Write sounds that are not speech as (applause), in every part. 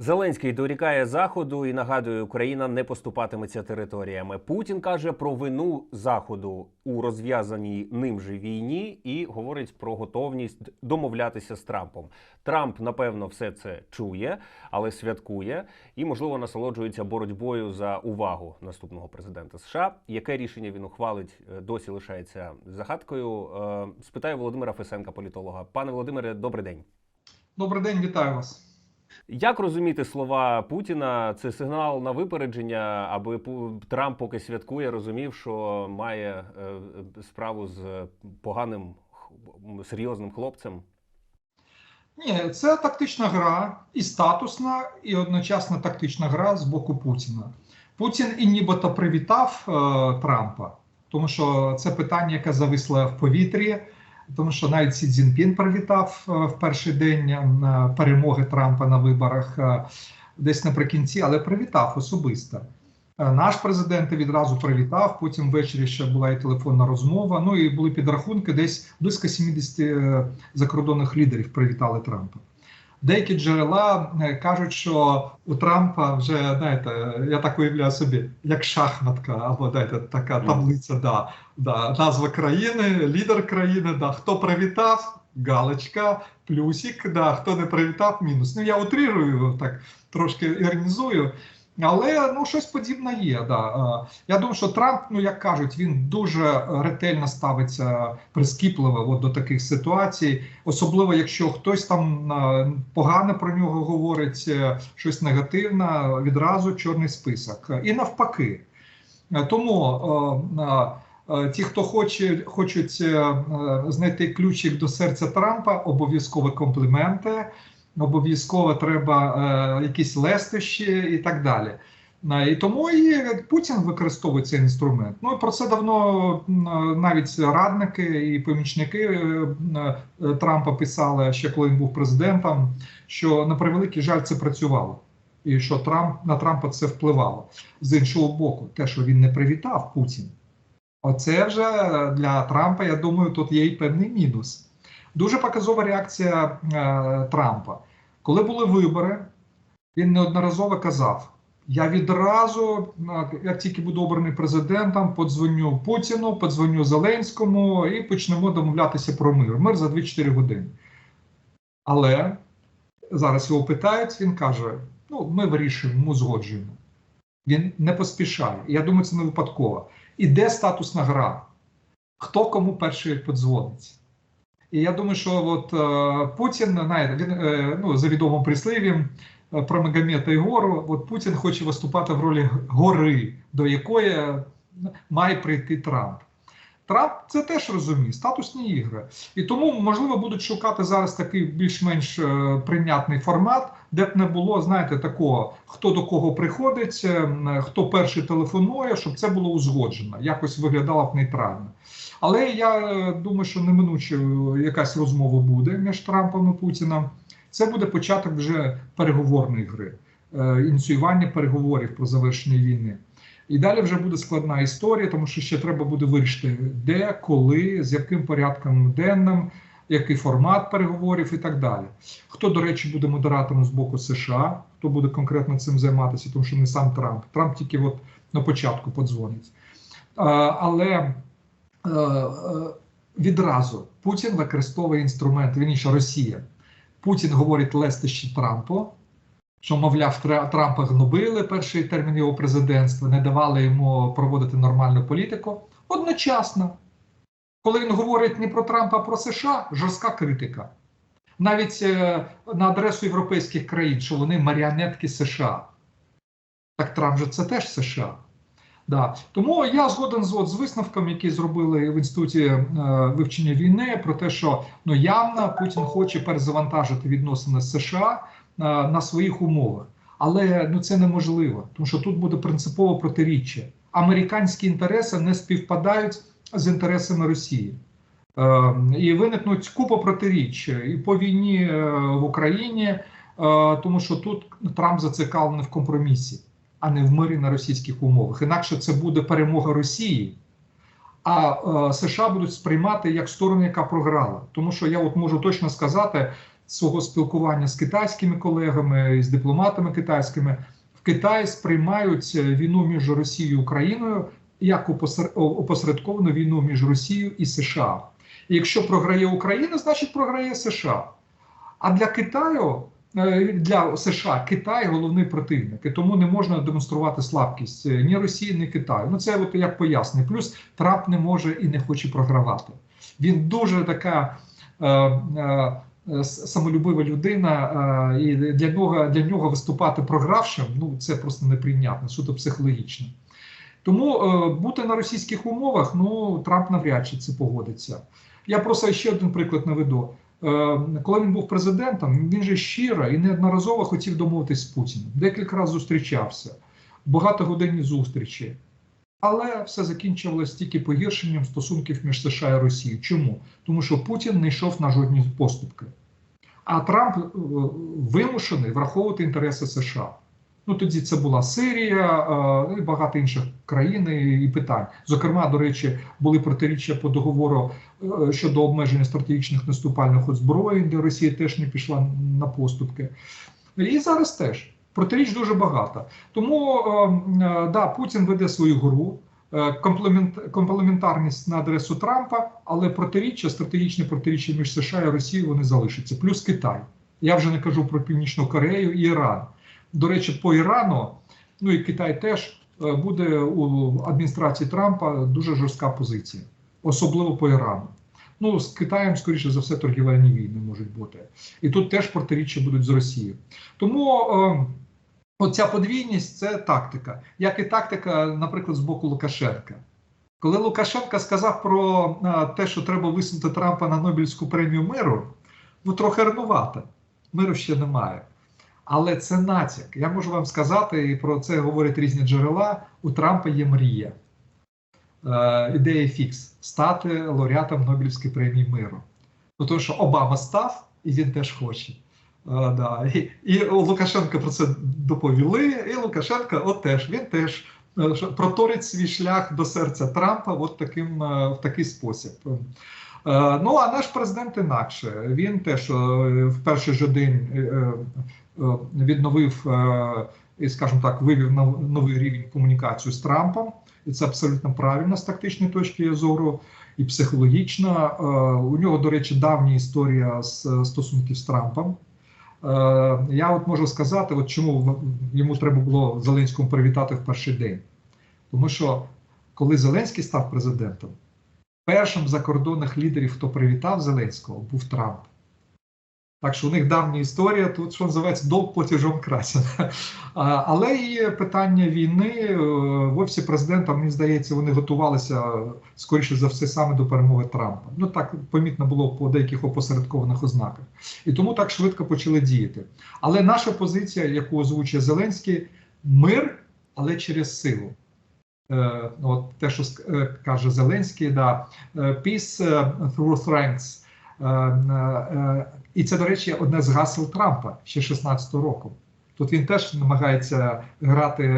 Зеленський дорікає заходу і нагадує, Україна не поступатиметься територіями. Путін каже про вину заходу у розв'язаній ним же війні і говорить про готовність домовлятися з Трампом. Трамп напевно все це чує, але святкує і можливо насолоджується боротьбою за увагу наступного президента США. Яке рішення він ухвалить, е, досі лишається загадкою. Е, Спитаю Володимира Фесенка, політолога. Пане Володимире, добрий день. Добрий день, вітаю вас. Як розуміти слова Путіна? Це сигнал на випередження, аби Трамп, поки святкує, розумів, що має е, справу з поганим серйозним хлопцем. Ні, це тактична гра, і статусна, і одночасно тактична гра з боку Путіна. Путін і нібито привітав е, Трампа, тому що це питання, яке зависло в повітрі, тому що навіть Сі Цзіньпін привітав е, в перший день е, перемоги Трампа на виборах е, десь наприкінці, але привітав особисто. Наш президент відразу привітав. Потім ввечері ще була і телефонна розмова. Ну і були підрахунки, десь близько 70 е, закордонних лідерів привітали Трампа. Деякі джерела е, кажуть, що у Трампа вже знаєте, я так уявляю собі, як шахматка, або знаєте, така таблиця, да, да, назва країни, лідер країни, да, хто привітав, галочка, плюсик, да, хто не привітав, мінус. Ну я утрирую, так трошки іронізую. Але ну щось подібне є. Да. Е, Я думаю, що Трамп, ну як кажуть, він дуже ретельно ставиться прискіпливо от, до таких ситуацій, особливо якщо хтось там е, погано про нього говорить, е, щось негативне, відразу чорний список. І навпаки. Тому ті, хто хоче, хочуть знайти ключик до серця Трампа, обов'язково компліменти обов'язково треба е, якісь лестощі і так далі. Е, І тому і Путін використовує цей інструмент. Ну про це давно навіть радники і помічники е, е, Трампа писали ще коли він був президентом, що на превеликий жаль це працювало. І що Трамп на Трампа це впливало з іншого боку, те, що він не привітав Путін. Оце вже для Трампа, я думаю, тут є і певний мінус. Дуже показова реакція е, Трампа. Коли були вибори, він неодноразово казав: я відразу, як тільки буду обраний президентом, подзвоню Путіну, подзвоню Зеленському і почнемо домовлятися про мир. Мир за 2-4 години. Але зараз його питають, він каже: ну, ми вирішуємо, ми узгоджуємо. Він не поспішає. Я думаю, це не випадково. Іде статусна гра. Хто кому перший подзвонить? І я думаю, що от е, Путін, знаєте, він е, ну, за відомим прислів'ям е, про Магомета і гору, от Путін хоче виступати в ролі гори, до якої має прийти Трамп. Трамп це теж розуміє, статусні ігри. І тому, можливо, будуть шукати зараз такий більш-менш прийнятний формат, де б не було, знаєте, такого, хто до кого приходить, е, хто перший телефонує, щоб це було узгоджено, якось виглядало б нейтрально. Але я е, думаю, що неминуче е, якась розмова буде між Трампом і Путіном. Це буде початок вже переговорної гри, е, ініціювання переговорів про завершення війни. І далі вже буде складна історія, тому що ще треба буде вирішити, де, коли, з яким порядком денним, який формат переговорів і так далі. Хто, до речі, буде модератором з боку США, хто буде конкретно цим займатися, тому що не сам Трамп. Трамп тільки от на початку подзвонить. Але відразу Путін використовує інструмент, вірніше Росія. Путін говорить лестощі Трампу, що, мовляв, Трампа гнобили перший термін його президентства, не давали йому проводити нормальну політику. Одночасно, коли він говорить не про Трампа, а про США, жорстка критика. Навіть е, на адресу європейських країн, що вони маріонетки США. Так Трамп же це теж США. Да. Тому я згоден з, от, з висновком, які зробили в інституті е, вивчення війни, про те, що ну явно Путін хоче перезавантажити відносини з США е, на своїх умовах. Але ну це неможливо, тому що тут буде принципове протиріччя. Американські інтереси не співпадають з інтересами Росії. Е, і виникнуть купа протиріччя і по війні е, в Україні, е, тому що тут Трамп зацікавлений в компромісі а не в мирі на російських умовах. Інакше це буде перемога Росії, а е, США будуть сприймати як сторону, яка програла. Тому що я от можу точно сказати, свого спілкування з китайськими колегами, з дипломатами китайськими, в Китаї сприймають е, війну між Росією і Україною як опосередковану війну між Росією і США. І якщо програє Україна, значить програє США. А для Китаю, для США Китай головний противник, і тому не можна демонструвати слабкість е, ні Росії, ні Китаю. Ну це от як пояснення. Плюс Трамп не може і не хоче програвати. Він дуже така. Е, е, е, Самолюбива людина, е, і для нього для нього виступати програвшим ну це просто неприйнятно, суто психологічно. Тому е, бути на російських умовах, ну Трамп навряд чи це погодиться. Я просто ще один приклад наведу. Е, коли він був президентом, він же щиро і неодноразово хотів домовитись з Путіним. Декілька разів зустрічався, багатогодинні зустрічі. Але все закінчилось тільки погіршенням стосунків між США і Росією. Чому? Тому що Путін не йшов на жодні поступки. А Трамп е, вимушений враховувати інтереси США. Ну тоді це була Сирія е, і багато інших країн і питань. Зокрема, до речі, були протиріччя по договору е, щодо обмеження стратегічних наступальних озброєнь, де Росія теж не пішла на поступки. І зараз теж протиріч дуже багато. Тому е, да, Путін веде свою гру. Комплемент, комплементарність на адресу Трампа, але протиріччя, стратегічне протиріччя між США і Росією вони залишаться. Плюс Китай. Я вже не кажу про Північну Корею і Іран. До речі, по Ірану, ну і Китай теж е, буде у адміністрації Трампа дуже жорстка позиція, особливо по Ірану. Ну, з Китаєм, скоріше за все, торгівельні війни можуть бути. І тут теж протиріччя будуть з Росією. Тому е, оця подвійність це тактика, як і тактика, наприклад, з боку Лукашенка. Коли Лукашенко сказав про е, те, що треба висунути Трампа на Нобелівську премію миру, ну трохи рановато. Миру ще немає. Але це натяк. Я можу вам сказати, і про це говорять різні джерела. У Трампа є мрія. Е, ідея фікс стати лауреатом Нобелівської премії миру. Ну, тому що Обама став, і він теж хоче. Е, да. І, і у Лукашенка про це доповіли, і Лукашенко от теж він теж е, проторить свій шлях до серця Трампа от таким, е, в такий спосіб. Е, Ну, а наш президент інакше. Він теж е, в перший же день е, відновив е, і, скажімо так, вивів на новий рівень комунікацію з Трампом. І це абсолютно правильно з тактичної точки зору і психологічно. Е, У нього, до речі, давня історія з е, стосунків з Трампом. Е, Я от можу сказати, от чому йому треба було Зеленському привітати в перший день. Тому що коли Зеленський став президентом, першим закордонних лідерів, хто привітав Зеленського, був Трамп. Так що у них давня історія, тут що називається долг платежом красен. Але і питання війни е, в офісі президента, мені здається, вони готувалися скоріше за все саме до перемоги Трампа. Ну так помітно було по деяких опосередкованих ознаках. І тому так швидко почали діяти. Але наша позиція, яку озвучує Зеленський, мир, але через силу. Е, от те, що е, каже Зеленський, да, е, peace е, through strength. Е, е, І це, до речі, одне з гасел Трампа ще 16-го року. Тут він теж намагається грати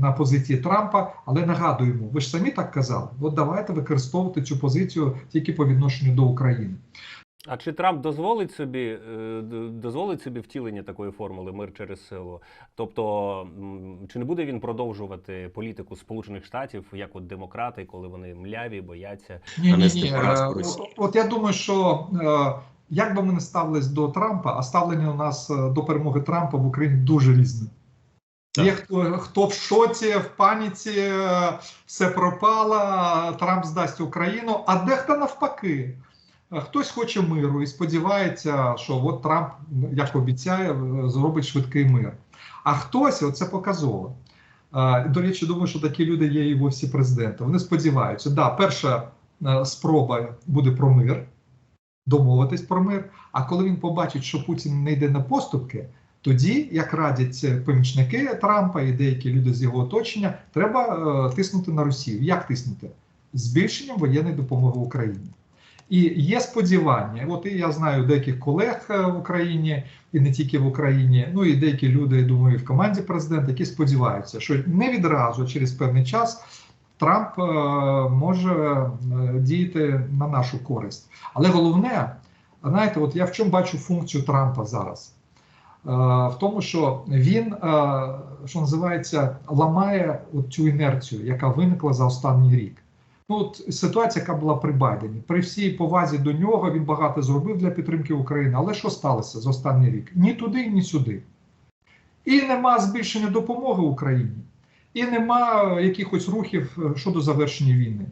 на позиції Трампа, але нагадуємо, ви ж самі так казали. От давайте використовувати цю позицію тільки по відношенню до України. А чи Трамп дозволить собі е, дозволить собі втілення такої формули мир через силу? Тобто, чи не буде він продовжувати політику Сполучених Штатів як от демократи, коли вони мляві, бояться? Ні, ні, ні. Е, От я думаю, що е, як би ми не ставились до Трампа, а ставлення у нас е, до перемоги Трампа в Україні дуже різне. Так. Є хто, хто в шоці, в паніці, е, все пропало, Трамп здасть Україну, а дехто навпаки. Хтось хоче миру і сподівається, що от Трамп, як обіцяє, е, зробить швидкий мир. А хтось, оце показово. До речі, думаю, що такі люди є і в офісі президента. Вони сподіваються, да, перша спроба буде про мир, домовитись про мир. А коли він побачить, що Путін не йде на поступки, тоді, як радять помічники Трампа і деякі люди з його оточення, треба е, тиснути на Росію. Як тиснути? Збільшенням воєнної допомоги Україні. І є сподівання. От і я знаю деяких колег е, в Україні, і не тільки в Україні, ну і деякі люди, я думаю, і в команді президента, які сподіваються, що не відразу, через певний час, Трамп е, може е, діяти на нашу користь. Але головне, знаєте, от я в чому бачу функцію Трампа зараз? Е, В тому, що він, що називається, ламає от цю інерцію, яка виникла за останній рік. Ну, от ситуація, яка була при Байдені. При всій повазі до нього він багато зробив для підтримки України. Але що сталося за останній рік? Ні туди, ні сюди. І нема збільшення допомоги Україні, і нема якихось рухів е, щодо завершення війни.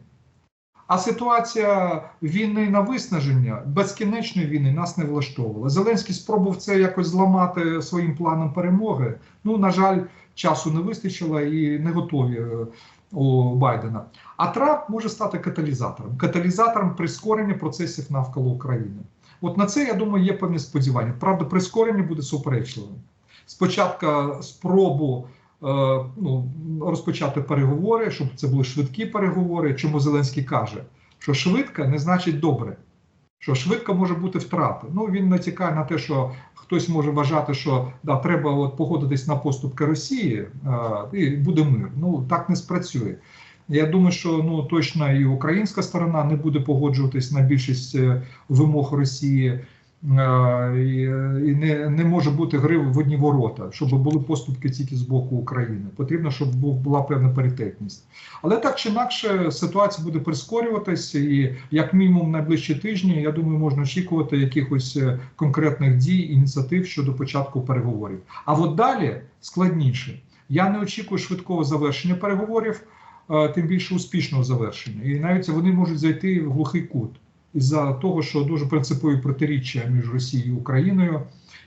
А ситуація війни на виснаження, безкінечної війни нас не влаштовувала. Зеленський спробував це якось зламати своїм планом перемоги. Ну, на жаль, часу не вистачило і не готові е, у Байдена. А Трамп може стати каталізатором, каталізатором прискорення процесів навколо України. От на це, я думаю, є певні сподівання. Правда, прискорення буде суперечливим. Спочатку спробу ну, розпочати переговори, щоб це були швидкі переговори. Чому Зеленський каже, що швидко не значить добре, що швидко може бути втрати. Ну він натякає на те, що хтось може вважати, що да, треба от погодитись на поступки Росії е, і буде мир. Ну так не спрацює. Я думаю, що ну точно і українська сторона не буде погоджуватись на більшість е, вимог Росії. Е, І, і не, не може бути гри в одні ворота, щоб були поступки тільки з боку України. Потрібно, щоб була певна паритетність. Але так чи інакше ситуація буде прискорюватися, і як мінімум найближчі тижні, я думаю, можна очікувати якихось е, конкретних дій, ініціатив щодо початку переговорів. А от далі складніше. Я не очікую швидкого завершення переговорів, е, тим більше успішного завершення. І навіть вони можуть зайти в глухий кут із-за того, що дуже принципові протиріччя між Росією і Україною,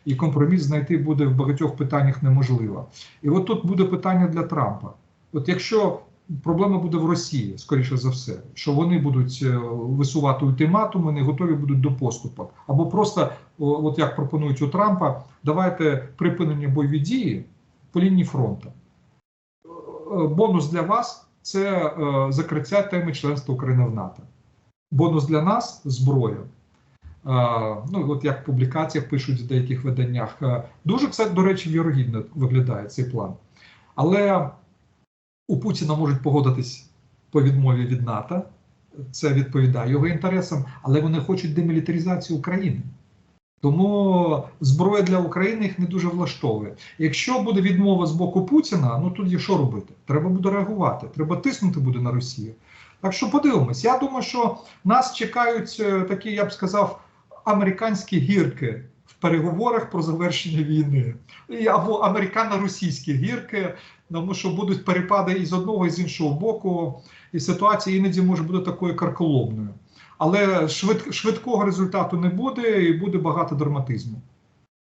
і компроміс знайти буде в багатьох питаннях неможливо. І от тут буде питання для Трампа. От якщо проблема буде в Росії, скоріше за все, що вони будуть е, висувати ультиматуми, не готові будуть до поступок, або просто, от як пропонують у Трампа, давайте припинення бойові дії по лінії фронту. Е, Бонус для вас це е, закриття теми членства України в НАТО. Бонус для нас зброя. Е, Ну, от як в публікаціях пишуть в деяких виданнях. Е, Дуже це, до речі, вірогідно виглядає цей план. Але у Путіна можуть погодитись по відмові від НАТО. Це відповідає його інтересам, але вони хочуть демілітаризацію України. Тому зброя для України їх не дуже влаштовує. Якщо буде відмова з боку Путіна, ну тоді що робити? Треба буде реагувати, треба тиснути буде на Росію. Так що подивимось. Я думаю, що нас чекають е, такі, я б сказав, американські гірки в переговорах про завершення війни, або американо-російські гірки, тому що будуть перепади і з одного, і з іншого боку, і ситуація іноді може бути такою карколомною. Але швид, швидкого результату не буде, і буде багато драматизму.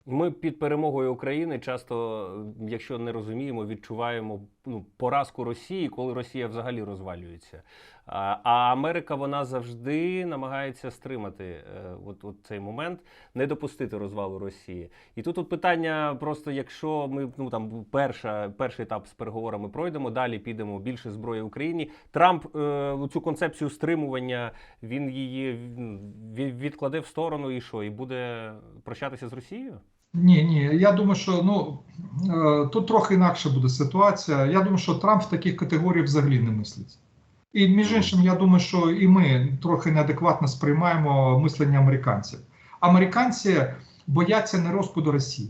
Ми під перемогою України часто, якщо не розуміємо, відчуваємо ну, поразку Росії, коли Росія взагалі розвалюється. А, Америка вона завжди намагається стримати е, от, от цей момент, не допустити розвалу Росії. І тут от питання: просто якщо ми ну там перша, перший етап з переговорами пройдемо, далі підемо більше зброї Україні. Трамп е, цю концепцію стримування він її відкладе в сторону і що, і буде прощатися з Росією? Ні, ні, я думаю, що ну е, тут трохи інакше буде ситуація. Я думаю, що Трамп в таких категоріях взагалі не мислить. І між іншим, я думаю, що і ми трохи неадекватно сприймаємо мислення американців. Американці бояться не розпаду Росії.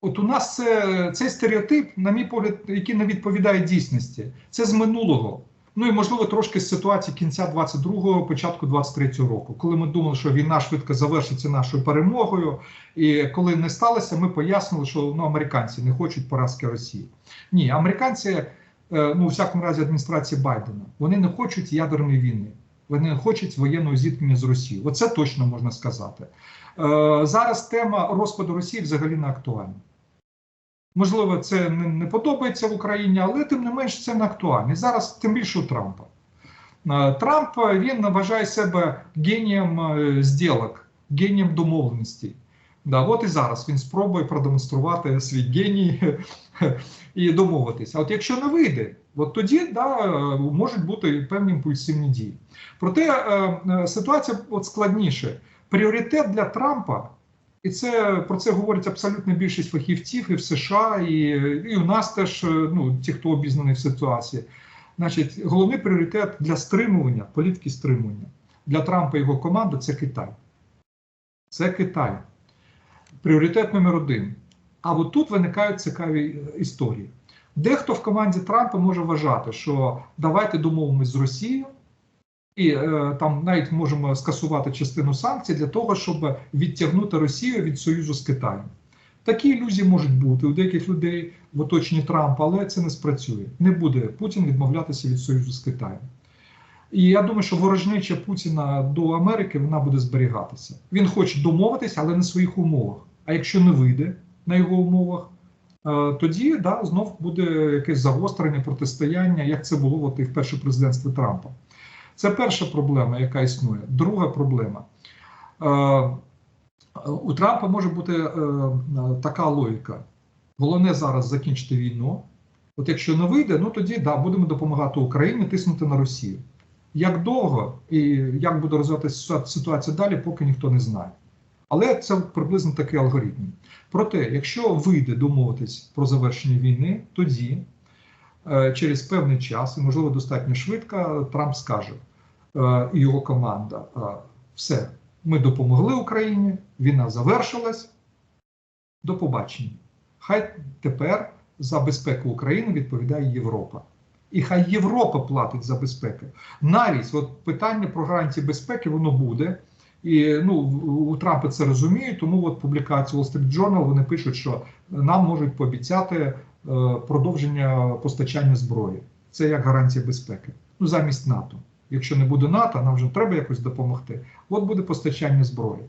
От у нас це, цей стереотип, на мій погляд, який не відповідає дійсності, це з минулого. Ну і можливо трошки з ситуації кінця 22-го, початку 23-го року, коли ми думали, що війна швидко завершиться нашою перемогою. І коли не сталося, ми пояснили, що ну, американці не хочуть поразки Росії. Ні, американці, ну у всякому разі, адміністрації Байдена, вони не хочуть ядерної війни. Вони не хочуть воєнного зіткнення з Росією. Оце точно можна сказати. Е, Зараз тема розпаду Росії взагалі не актуальна. Можливо, це не, подобається в Україні, але тим не менш це не актуально. І зараз тим більше у Трампа. Е, Трамп е, він вважає себе генієм е, зділок, генієм домовленостей. Да, от і зараз він спробує продемонструвати свій геній (laughs) і домовитися. А от якщо не вийде, от тоді да, можуть бути певні імпульсивні дії. Проте е, е, ситуація от складніше. Пріоритет для Трампа, і це про це говорить абсолютно більшість фахівців і в США, і, і у нас теж, е, ну, ті, хто обізнаний в ситуації. Значить, головний пріоритет для стримування, політики стримування для Трампа і його команди це Китай. Це Китай. Пріоритет номер один. А от тут виникають цікаві е, історії. Дехто в команді Трампа може вважати, що давайте домовимось з Росією, і е, там навіть можемо скасувати частину санкцій для того, щоб відтягнути Росію від союзу з Китаєм. Такі ілюзії можуть бути у деяких людей в оточенні Трампа, але це не спрацює. Не буде Путін відмовлятися від союзу з Китаєм. І я думаю, що ворожнеча Путіна до Америки вона буде зберігатися. Він хоче домовитися, але на своїх умовах. А якщо не вийде на його умовах, е, тоді да, знов буде якесь загострення, протистояння, як це було от і в перше президентстві Трампа. Це перша проблема, яка існує. Друга проблема. Е, У Трампа може бути е, така логіка. Головне зараз закінчити війну. От якщо не вийде, ну тоді да, будемо допомагати Україні тиснути на Росію. Як довго і як буде розвиватися ситуація далі, поки ніхто не знає. Але це приблизно такий алгоритм. Проте, якщо вийде домовитись про завершення війни, тоді е, через певний час, і можливо достатньо швидко, Трамп скаже е, і його команда: е, все, ми допомогли Україні, війна завершилась. До побачення. Хай тепер за безпеку України відповідає Європа. І хай Європа платить за безпеку. Навіть от питання про гарантії безпеки воно буде. І ну, у Трампа це розуміють, тому от публікації Wall Street Journal вони пишуть, що нам можуть пообіцяти е, продовження постачання зброї. Це як гарантія безпеки. Ну, замість НАТО. Якщо не буде НАТО, нам вже треба якось допомогти. От буде постачання зброї.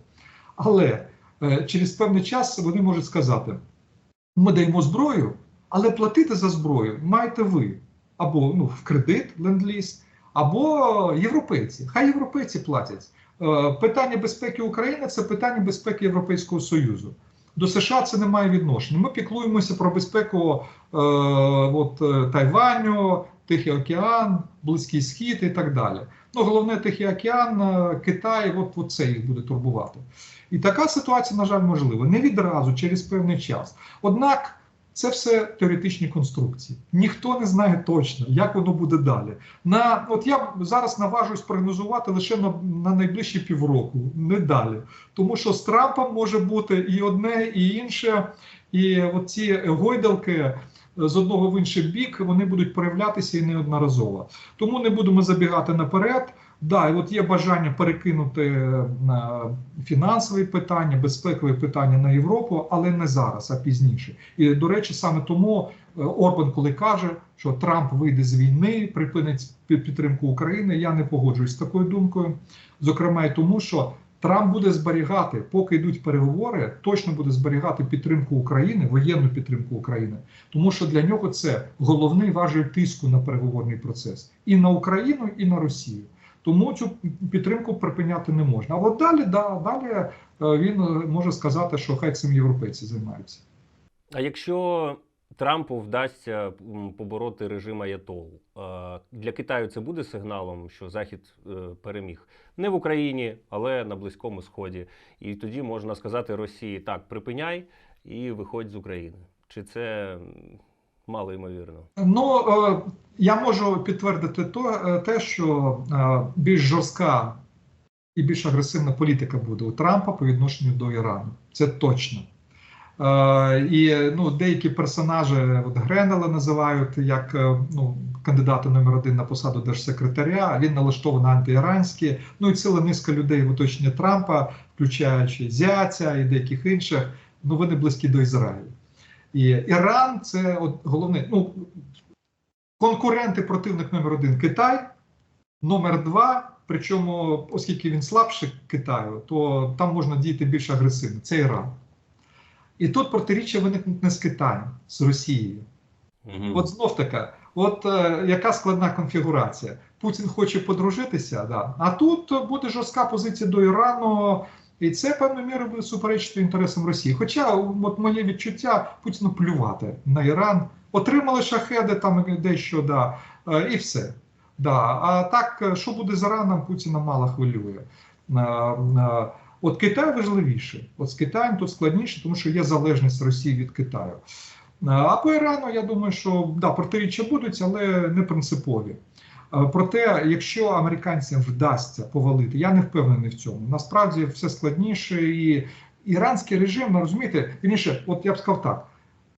Але е, через певний час вони можуть сказати: ми даємо зброю, але платити за зброю маєте ви або ну, в кредит ленд-ліз, або європейці. Хай європейці платять. Е, Питання безпеки України це питання безпеки Європейського Союзу. До США це не має відношення. Ми піклуємося про безпеку е, от, е, Тайваню, Тихий океан, Близький Схід і так далі. Ну, головне, Тихий океан, е, Китай, от, от це їх буде турбувати. І така ситуація, на жаль, можлива. Не відразу, через певний час. Однак. Це все теоретичні конструкції. Ніхто не знає точно, як воно буде далі. На от я зараз наважуюсь прогнозувати лише на, на найближчі півроку, не далі. Тому що з Трампом може бути і одне, і інше. І оці гойдалки з одного в інший бік вони будуть проявлятися і неодноразово. Тому не будемо забігати наперед. Да, і от є бажання перекинути фінансові питання, безпекові питання на Європу, але не зараз, а пізніше. І до речі, саме тому е, Орбан, коли каже, що Трамп вийде з війни, припинить підтримку України, я не погоджуюсь з такою думкою. Зокрема, і тому, що Трамп буде зберігати, поки йдуть переговори, точно буде зберігати підтримку України, воєнну підтримку України, тому що для нього це головний важель тиску на переговорний процес і на Україну, і на Росію. Тому цю підтримку припиняти не можна. А от далі, да, далі е, він може сказати, що хай цим європейці займаються. А якщо Трампу вдасться побороти режим Аятол, е, для Китаю це буде сигналом, що Захід е, переміг не в Україні, але на Близькому Сході. І тоді можна сказати Росії так, припиняй і виходь з України. Чи це мало ймовірно? Ну е, я можу підтвердити то, е, те, що е, більш жорстка і більш агресивна політика буде у Трампа по відношенню до Ірану. Це точно. І ну, деякі персонажі от Гренела називають як ну, кандидата номер один на посаду держсекретаря. Він налаштований антиіранський. Ну і ціла низка людей в оточенні Трампа, включаючи зятя і деяких інших. Ну вони близькі до Ізраїлю. І Іран це от головне. Ну конкуренти противник номер один Китай, номер два. Причому, оскільки він слабший Китаю, то там можна діяти більш агресивно. Це Іран. І тут протиріччя виникнуть не з Китаєм, з Росією. Мгм. От знов така, от е, яка складна конфігурація. Путін хоче подружитися, да. а тут буде жорстка позиція до Ірану, і це певною мірою буде суперечити інтересам Росії. Хоча, от моє відчуття, Путіну плювати на Іран. Отримали шахеди, там дещо, да, е, і все. Да. А так, е, що буде з Іраном, Путіна мало хвилює. Е, От Китай важливіше. От з Китаєм тут складніше, тому що є залежність Росії від Китаю. А по Ірану, я думаю, що да, протиріччя будуть, але не принципові. Е, Проте, якщо американцям вдасться повалити, я не впевнений в цьому. Насправді все складніше, і іранський режим, ну, розумієте, вірніше, от я б сказав так: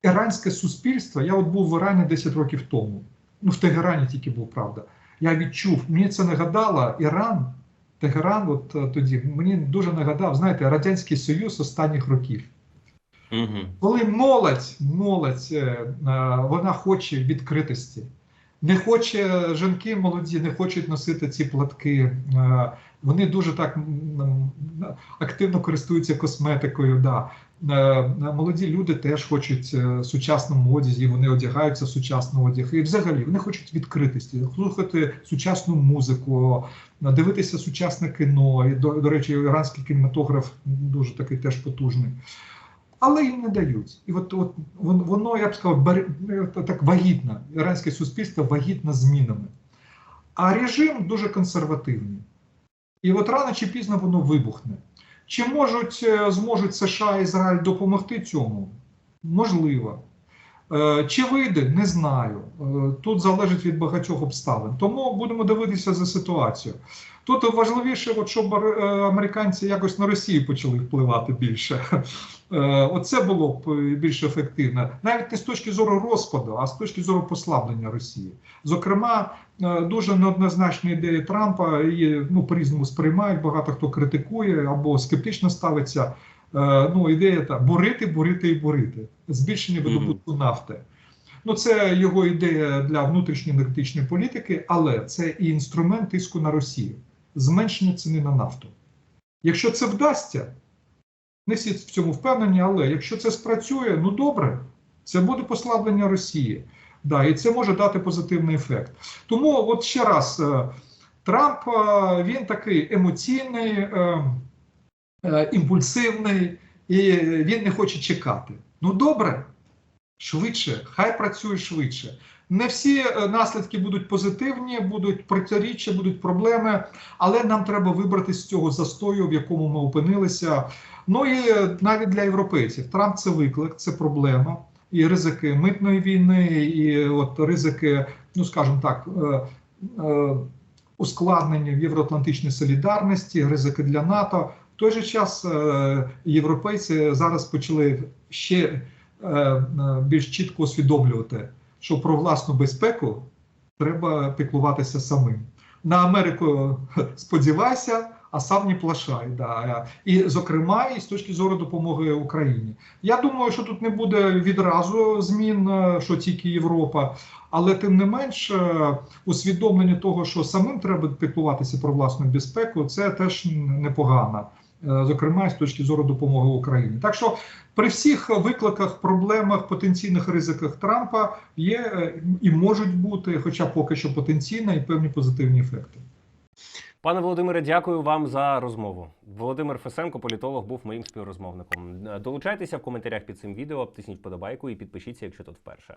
іранське суспільство. Я от був в Ірані 10 років тому. Ну, в Тегерані тільки був правда. Я відчув, мені це нагадало Іран, Тегеран, от е, тоді мені дуже нагадав, знаєте, Радянський Союз останніх років. Угу. Коли молодь, молодь, е, вона хоче відкритості, не хоче жінки молоді, не хочуть носити ці платки. е, Вони дуже так активно користуються косметикою. Да. Е, Молоді люди теж хочуть е, сучасному одязі, вони одягаються в сучасний одяг. І взагалі вони хочуть відкритості, слухати сучасну музику, дивитися сучасне кіно. І, до, до речі, іранський кінематограф дуже такий теж потужний але їм не дають. І от, от воно, я б сказав, бар- е, так вагітне, іранське суспільство вагітне змінами. А режим дуже консервативний. І от рано чи пізно воно вибухне. Чи можуть, е, зможуть США і Ізраїль допомогти цьому? Можливо. Е, Чи вийде, не знаю. Тут залежить від багатьох обставин. Тому будемо дивитися за ситуацією. Тут важливіше, от, щоб е, американці якось на Росію почали впливати більше. Е, Оце було б е, більш ефективно, навіть не з точки зору розпаду, а з точки зору послаблення Росії. Зокрема, дуже неоднозначні ідеї Трампа її ну по-різному сприймають. Багато хто критикує або скептично ставиться. Ну, ідея та бурити, бурити і бурити, збільшення видобутку нафти. Ну, це його ідея для внутрішньої енергетичної політики, але це і інструмент тиску на Росію, зменшення ціни на нафту. Якщо це вдасться, не всі в цьому впевнені, але якщо це спрацює, ну добре, це буде послаблення Росії. Да, і це може дати позитивний ефект. Тому, от ще раз, е, Трамп е, він такий емоційний, е, імпульсивний, і він не хоче чекати. Ну добре, швидше, хай працює швидше. Не всі е, наслідки будуть позитивні, будуть протиріччя, будуть проблеми, але нам треба вибратися з цього застою, в якому ми опинилися. Ну і е, навіть для європейців Трамп це виклик, це проблема. І ризики митної війни, і от ризики, ну скажімо так, е, ускладнення в євроатлантичній солідарності, ризики для НАТО. В той же час європейці зараз почали ще більш чітко усвідомлювати, що про власну безпеку треба піклуватися самим. На Америку (laughs) сподівайся, а сам не плашай. Да. І, зокрема, і з точки зору допомоги Україні. Я думаю, що тут не буде відразу змін, е, що тільки Європа, але тим не менш, е, усвідомлення того, що самим треба піклуватися про власну безпеку, це теж непогано. Е, Зокрема, з точки зору допомоги Україні, так що при всіх викликах, проблемах, потенційних ризиках Трампа є е, і можуть бути, хоча поки що потенційно, і певні позитивні ефекти. Пане Володимире, дякую вам за розмову. Володимир Фесенко, політолог, був моїм співрозмовником. Долучайтеся в коментарях під цим відео, тисніть подобайку і підпишіться, якщо тут вперше.